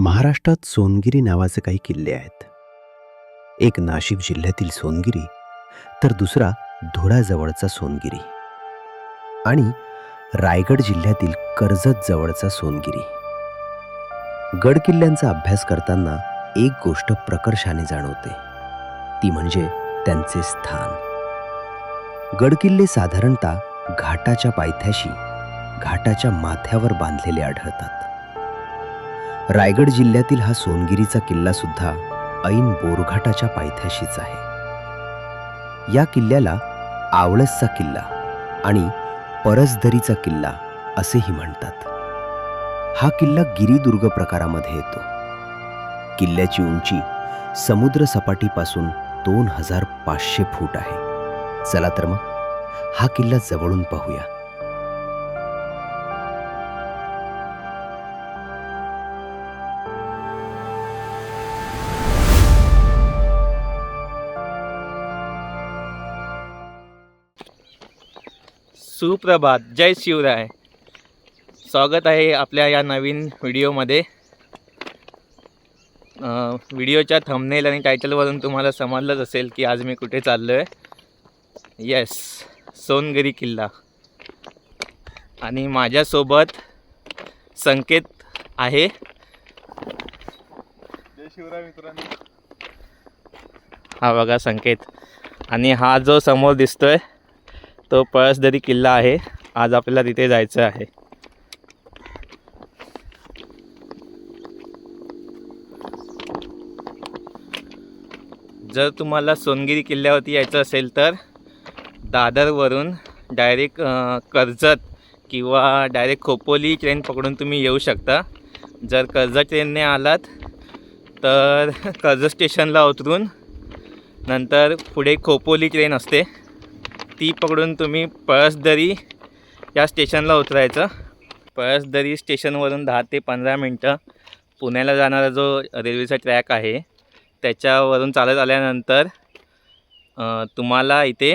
महाराष्ट्रात सोनगिरी नावाचे काही किल्ले आहेत. एक नाशिक जिल्ह्यातील सोनगिरी तर दुसरा धुळ्याजवळचा सोनगिरी आणि रायगड जिल्ह्यातील कर्जत जवळचा सोनगिरी. गड किल्ल्यांचा अभ्यास करताना एक गोष्ट प्रकर्षाने जाणवते ती म्हणजे त्यांचे स्थान. गडकिल्ले साधारणतः घाटाच्या पायथ्याशी घाटाच्या माथ्यावर बांधलेले आढळतात. रायगड जिल्ह्यातील हा सोनगिरीचा किल्ला सुद्धा ऐन बोरघाटाच्या पायथ्याशीच आहे. या किल्ल्याला आवळसचा किल्ला आणि परसदरीचा किल्ला असेही म्हणतात. हा किल्ला गिरिदुर्ग प्रकारामध्ये येतो. किल्ल्याची उंची समुद्र सपाटीपासून दोन हजार पाचशे फूट आहे. चला तर मग हा किल्ला जवळून पाहूया. सुप्रभात. जय शिवराय. स्वागत आहे आपल्या या नवीन व्हिडिओमध्ये. व्हिडिओच्या थंबनेल आणि टायटलवरून तुम्हाला समजलंच असेल की आज मी कुठे चाललो आहे येस सोनगिरी किल्ला. आणि माझ्यासोबत संकेत आहे. जय शिवराय मित्रांनो. हा बघा संकेत. आणि हा जो समोर दिसतोय तो पळसदरी किल्ला आहे. आज आपल्याला तिथे जायचं आहे. जर तुम्हाला सोनगिरी किल्ल्यावरती यायचं असेल तर दादरवरून डायरेक्ट कर्जत किंवा डायरेक्ट खोपोली ट्रेन पकडून तुम्ही येऊ शकता. जर कर्जत ट्रेनने आलात तर कर्जत स्टेशनला उतरून नंतर पुढे खोपोली ट्रेन असते. ती पकडून तुम्ही पळसदरी या स्टेशनला उतरायचं. पळसदरी स्टेशनवरून दहा ते पंधरा मिनटं पुण्याला जाणारा जो रेल्वेचा ट्रॅक आहे त्याच्यावरून चालत आल्यानंतर तुम्हाला इथे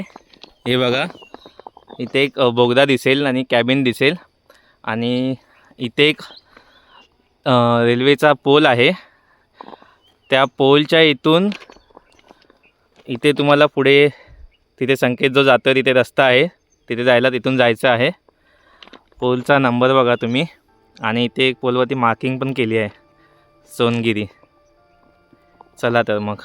हे बघा इथे एक बोगदा दिसेल आणि कॅबिन दिसेल. आणि इथे एक रेल्वेचा पोल आहे. त्या पोलच्या इथून इथे तुम्हाला पुढे तिथे संकेत जो जातो तिथे रस्ता आहे. तिथे जायला तिथून जायचं आहे. पोलचा नंबर बघा तुम्ही. आणि इथे एक पोलवरती मार्किंग पण केली आहे. सोनगिरी. चला तर मग.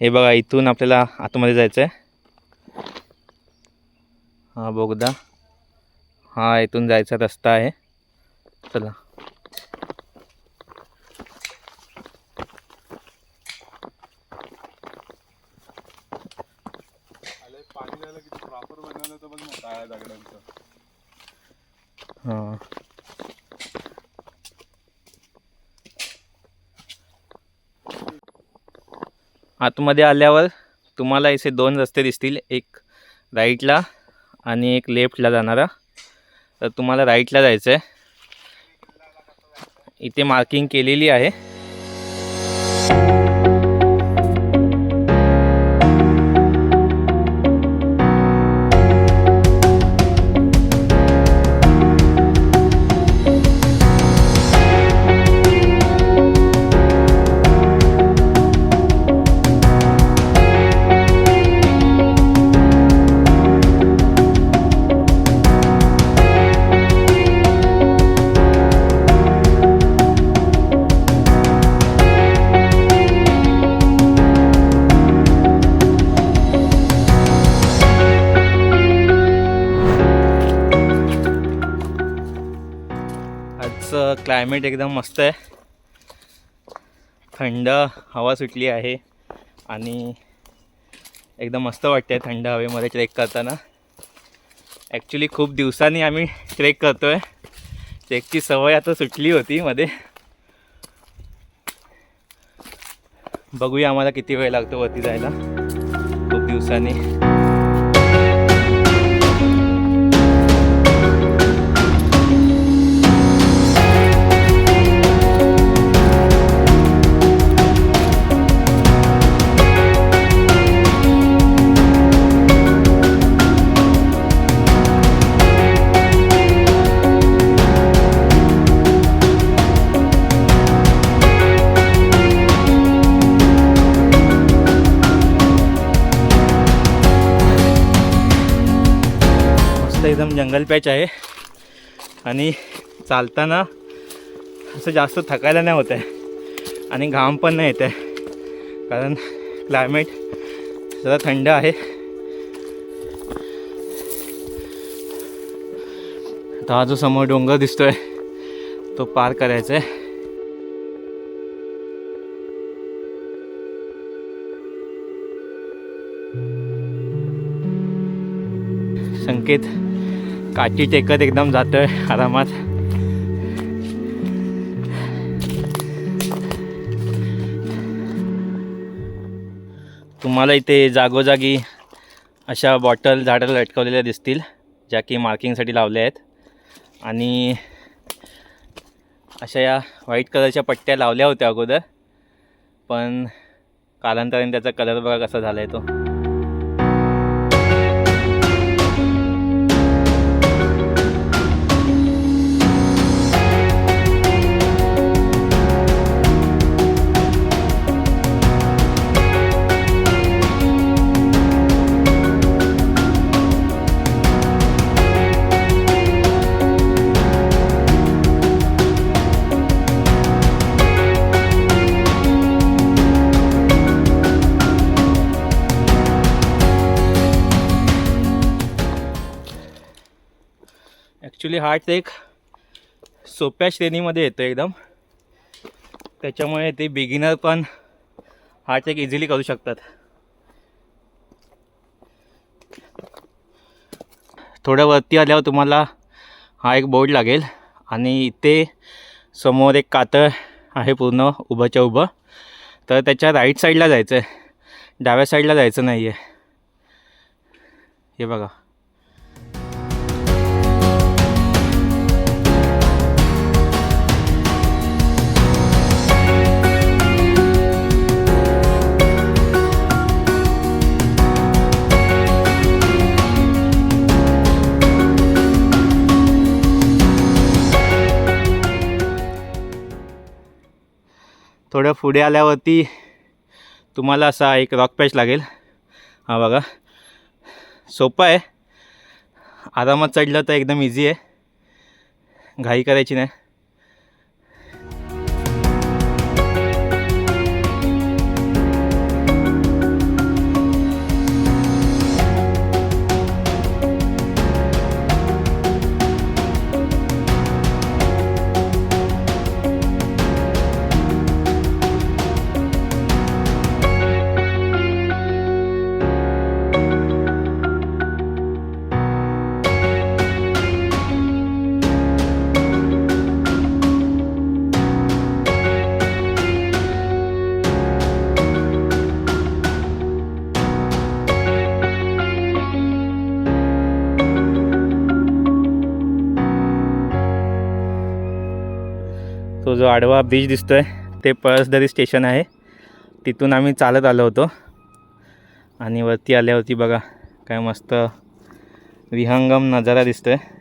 हे बघा इथून आपल्याला आतमध्ये जायचं आहे हा बोगदा हा इथून जायचा रस्ता आहे. चला. आले पाणी झालं किती प्रॉपर बनवलं तर बघ ना काळ्या दगडांचं हां आतमध्ये आल्यावर तुम्हाला इथे दोन रस्ते दिसतील. एक राईटला आणि एक लेफ्टला जाणारा. तर तुम्हाला राईटला जायचं आहे इथे मार्किंग केलेली आहे. क्लायमेट एकदम मस्त आहे. थंड हवा सुटली आहे आणि एकदम मस्त वाटते थंड हवेमध्ये ट्रेक करताना. ॲक्च्युली खूप दिवसांनी आम्ही ट्रेक करतो आहे ट्रेकची सवय आता सुटली होती मध्ये. बघूया आम्हाला किती वेळ लागतो वरती जायला. खूप दिवसांनी. एकदम जंगल पॅच आहे. आणि चालताना असं जास्त थकायला नाही होत आहे. आणि घाम पण नाही येत आहे. कारण क्लायमेट जरा थंड आहे. आता हा जो समोर डोंगर दिसतोय तो पार करायचा आहे. संकेत काठी टेकत एकदम जातोय आरामात. तुम्हाला इथे जागोजागी अशा बॉटल झाडाला लटकवलेल्या दिसतील ज्या की मार्किंगसाठी लावल्या आहेत. आणि अशा या व्हाईट कलरच्या पट्ट्या लावल्या होत्या अगोदर पण कालांतराने त्याचा कलर बघा कसा झाला आहे तो. ॲक्च्युली हार्ट ट्रेक सोप्या श्रेणीमध्ये येतो एकदम. त्याच्यामुळे ते बिगिनर पण हार्ट एक इझिली करू शकतात. थोड्या वरती आल्यावर तुम्हाला हा एक बोर्ड लागेल आणि इथे समोर एक कातळ आहे पूर्ण उभंच्या उभं. तर त्याच्या राईट साईडला जायचं आहे डाव्या साईडला जायचं नाही आहे हे बघा. पुढे आल्यावरती तुम्हाला असा एक रॉक पॅच लागेल. हा बघा. सोपं आहे. आरामात चढलं तर एकदम इझी आहे. घाई करायची नाही. तो बीच आडवा ब्रिज ते पळसदरी स्टेशन आहे. तिथून आम्ही चालत आलो होतो. आणि वरती आल्यावरती बघा काय मस्त विहंगम नजारा दिसतो आहे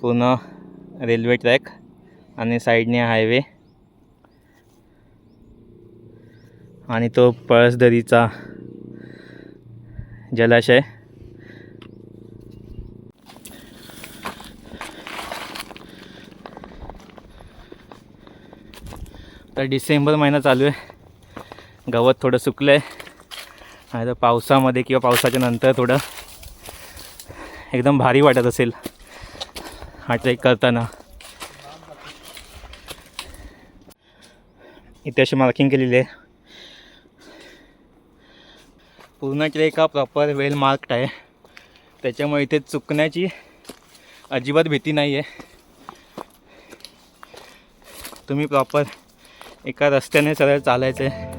पूर्ण रेल्वे ट्रॅक आणि साईडने हायवे आणि तो पळसदरीचा जलाशय. तर डिसेंबर महिना चालू आहे. गवत थोडं सुकलं आहे नाही तर पावसामध्ये किंवा पावसाच्या नंतर थोडं एकदम भारी वाटत असेल. हा ट्रेक करताना. इथे अशी मार्किंग केलेली आहे. पूर्ण ट्रेक हा प्रॉपर वेल मार्क्ड आहे. त्याच्यामुळे इथे चुकण्याची अजिबात भीती नाही आहे तुम्ही प्रॉपर एका रस्त्याने सरळ चालायचं. आहे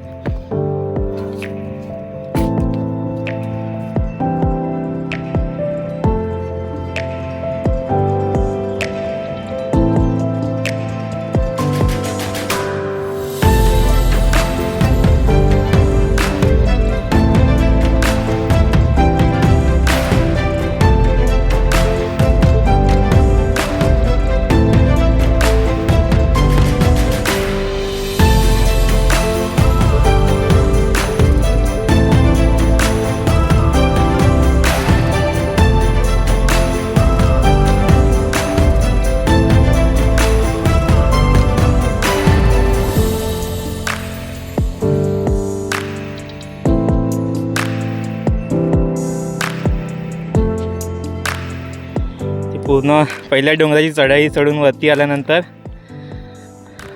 पूर्ण पहिल्या डोंगराची चढाई चढून वरती आल्यानंतर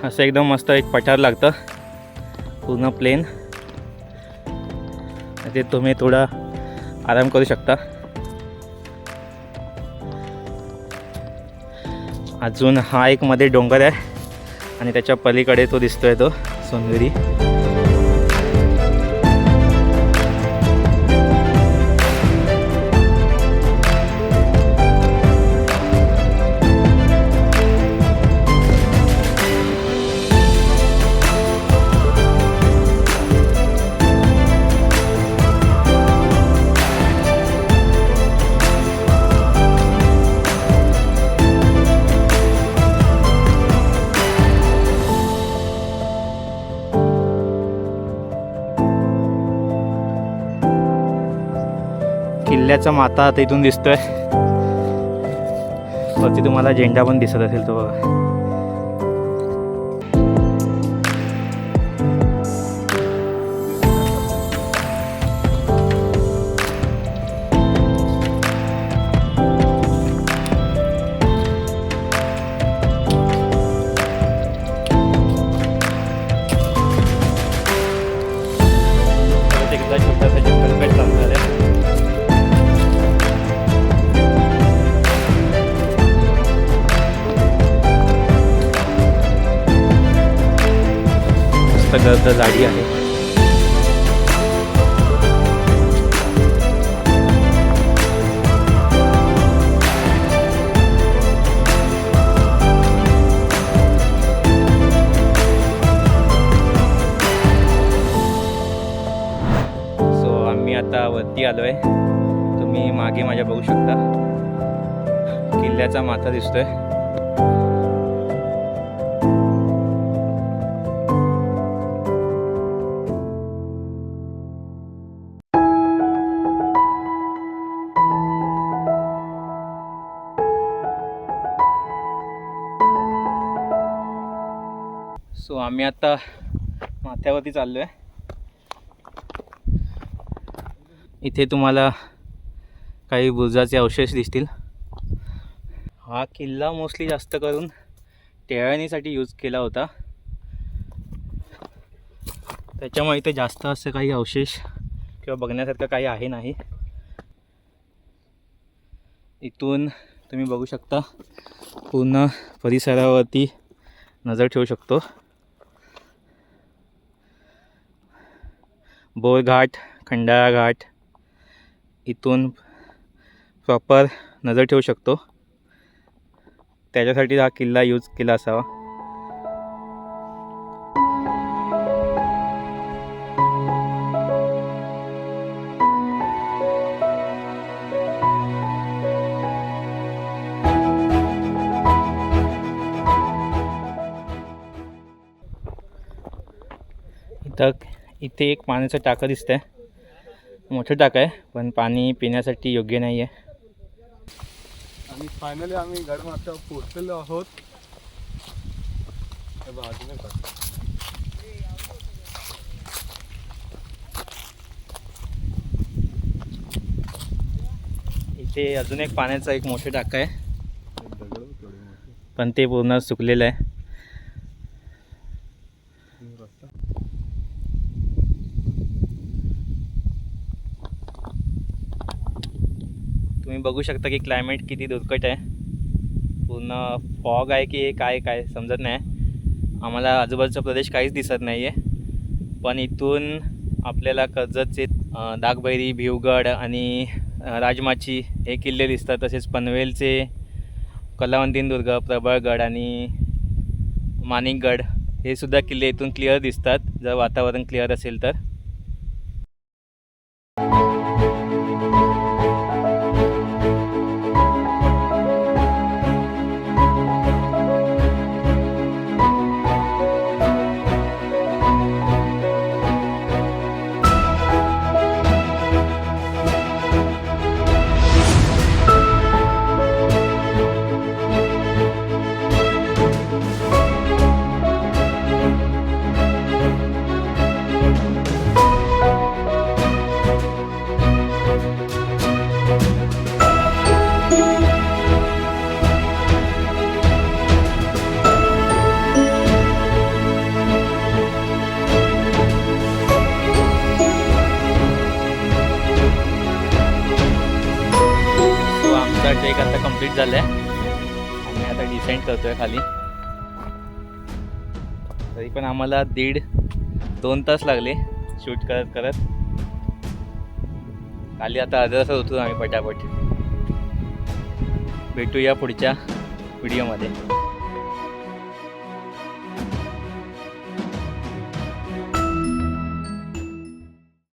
असं एकदम मस्त एक पठार लागतं. पूर्ण प्लेन ते तुम्ही थोडा आराम करू शकता. अजून हा एक मध्ये डोंगर आहे आणि त्याच्या पलीकडे तो दिसतोय तो सोनगिरी किल्ल्याचा माता आता इथून दिसतोय. वरती तुम्हाला झेंडा पण दिसत असेल तो बघा. मस्त गर्द झाडी आहे. सो आम्ही आता वरती आलो आहे तुम्ही मागे माझ्या बघू शकता. किल्ल्याचा माथा दिसतोय. आम्ही आता माथ्यावरती चाललो आहे इथे तुम्हाला काही बुर्जाचे अवशेष दिसतील. हा किल्ला मोस्टली जास्त करून टेळणीसाठी यूज केला होता. त्याच्यामुळे इथे जास्त असं काही अवशेष किंवा बघण्यासारखं काही आहे नाही. इथून तुम्ही बघू शकता पूर्ण परिसरावरती नजर ठेवू शकतो. बोरघाट खंडाळा घाट इथून प्रॉपर नजर ठेवू शकतो. त्याच्यासाठी हा किल्ला यूज केला असावा. इथं एक पाण्याचं टाकं दिसतंय. मोठं टाकं आहे पण पाणी पिण्यासाठी योग्य नाही आहे आणि फायनली आम्ही गडमाथ्यावर पोहोचलेलो आहोत. बघ, अजून एक आहे. इथे अजून एक पाण्याचं एक मोठं टाकं आहे. पण ते पूर्ण सुकलेलं आहे तीन रस्ता. तुम्ही बघू शकता की क्लायमेट किती दुर्कट आहे. पूर्ण फॉग आहे की काय काय समजत नाही. आम्हाला आजूबाजूचा प्रदेश काहीच दिसत नाही आहे पण इथून आपल्याला कर्जतचे दागबैरी भिवगड आणि राजमाची हे किल्ले दिसतात. तसेच पनवेलचे कलावंतीनदुर्ग प्रबळगड आणि माणिकगड हे सुद्धा किल्ले इथून क्लिअर दिसतात. जर वातावरण क्लिअर असेल तर. सो एक आता कंप्लीट झाला आहे आम्ही आता डिसेंड करतोय खाली. तरी पण आम्हाला दीड दोन तास लागले शूट करत करत. खाली आता अर्धा तासात उतरू आम्ही पटापट. भेटूया पुढच्या व्हिडिओमध्ये